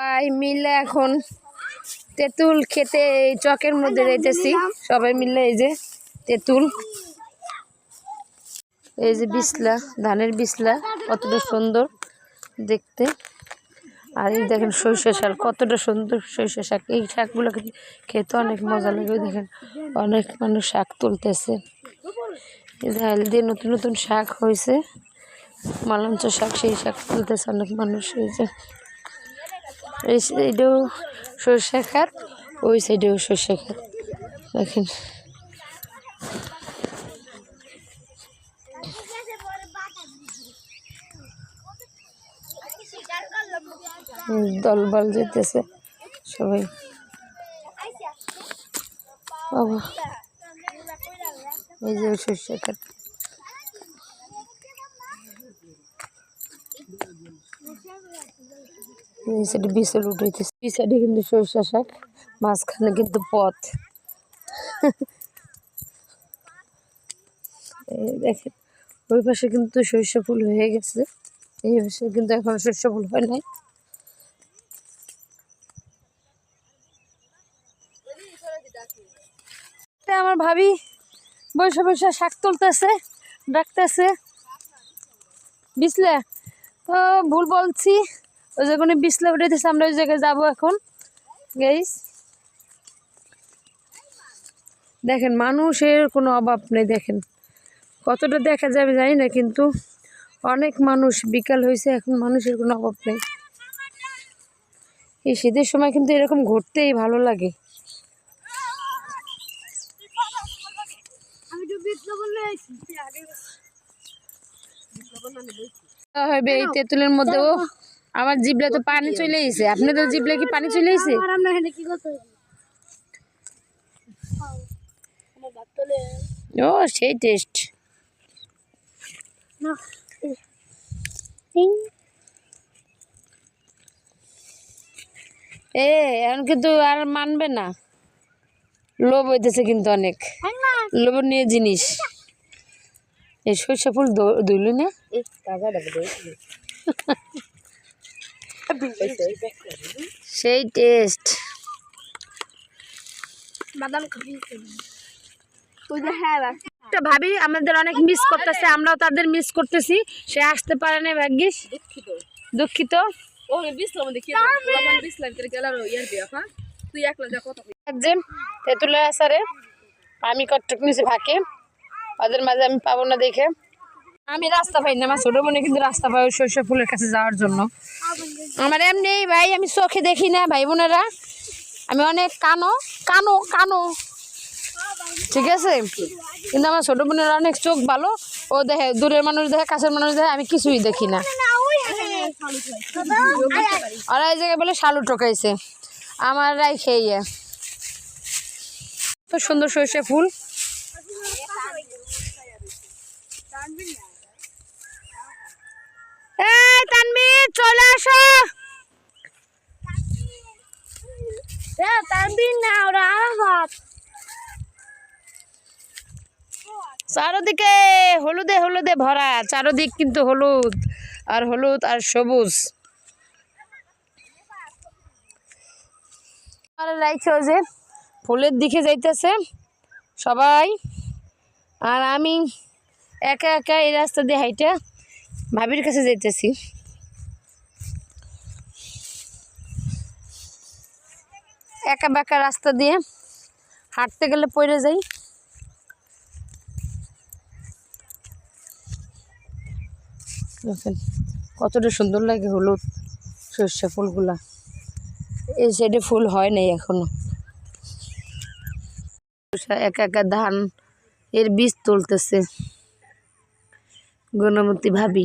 সবাই মিলে এখন তেঁতুল খেতে এই চকের মধ্যে রেখেছি সবাই মিলে এই যে তেঁতুল। এই যে বিছলা, ধানের বিছলা, কতটা সুন্দর দেখতে। আর এই দেখেন সরিষা শাক, কতটা সুন্দর সরিষা শাক। এই শাকগুলো খেতে- অনেক মজা লাগে। দেখেন অনেক মানুষ শাক তুলতেছে। এই যে নতুন নতুন শাক হয়েছে। মালঞ্চ শাক, সেই শাক তুলতেছে অনেক মানুষ। যে এই সাইডেও সর্ষে খাত ওই সাইডেও সর্ষে খাত দেখেন। দলবল যেতেছে সবাই। বাবা এই যে সর্ষে খাত এই সাইডে বিচল উঠাইতেছে। এই সাইডে কিন্তু সরিষা শাক, মাঝখানে কিন্তু পথ। দেখেন, ওই পাশে কিন্তু সরিষা ফুল হয়ে গেছে। এই পাশে কিন্তু এখন সরিষা ফুল হয় নাই। আমার ভাবি বসে বসে শাক তুলতেছে, ডাকতেছে। বিছলে ও, ভুল বলছি। ওই যখন বিছলে উঠেছে আমরা ওই জায়গায় যাব এখন। গাইস দেখেন মানুষের কোনো অভাব নেই দেখেন। কতটা দেখা যাবে জানি না কিন্তু অনেক মানুষ বিকাল হয়েছে এখন মানুষের কোনো অভাব নেই। এই শীতের সময় কিন্তু এরকম ঘুরতেই ভালো লাগে। হবে এই তেঁতুলের মধ্যেও আমার জিবলে তো পানি চলে এসে। আপনাদের জিবলে কি পানি চলে এসে? তোলে ও সেই টেস্ট এ এখন কিন্তু আর মানবে না। লোভ হইতেছে কিন্তু অনেক। না। লোভনীয় জিনিস। এই সরষে ফুল ধুইল না? সেই টেস্ট বাদাম হ্যাঁ একটা ভাবি আমাদের অনেক মিস করতেছে আমরাও তাদের মিস করতেছি। সে আসতে পারে না ভাগ্যিস। দুঃখিত। তেঁতুলের আসারে আমি কটক নিচে ফাঁকে ওদের মাঝে আমি পাবো না দেখে। আমি রাস্তা পাই না, আমার ছোট বোনে কিন্তু রাস্তা পাই ওই ফুলের কাছে যাওয়ার জন্য। আমার এমনি ভাই, আমি চোখে দেখি না ভাই বোনেরা। আমি অনেক কানো কানো কানো। ঠিক আছে? কিন্তু আমার ছোট বোনের অনেক চোখ ভালো। ও দেখে, দূরের মানুষ দেখে, কাছের মানুষ দেখে, আমি কিছুই দেখি না। আর এই জায়গায় বলে শালু ঠকাইছে। আমার রাই খেয়ে। তো সুন্দর সর্ষে ফুল এই তানবীর চলে আসো। চারোদিকে হলুদে হলুদে ভরা চারোদিক কিন্তু হলুদ আর হলুদ আর সবুজ। যে ফুলের দিকে যাইতেছে সবাই আর আমি একা একা এই রাস্তা দিয়ে হাইটা ভাবির কাছে যাইতেছি। একা বেকা রাস্তা দিয়ে হাঁটতে গেলে পড়ে যাই। কতটা সুন্দর লাগে হলুদ সর্ষে ফুলগুলা। এই সাইডে ফুল হয় নাই এখনও। একা একা ধান এর বীজ তুলতেছে গণমতি ভাবি।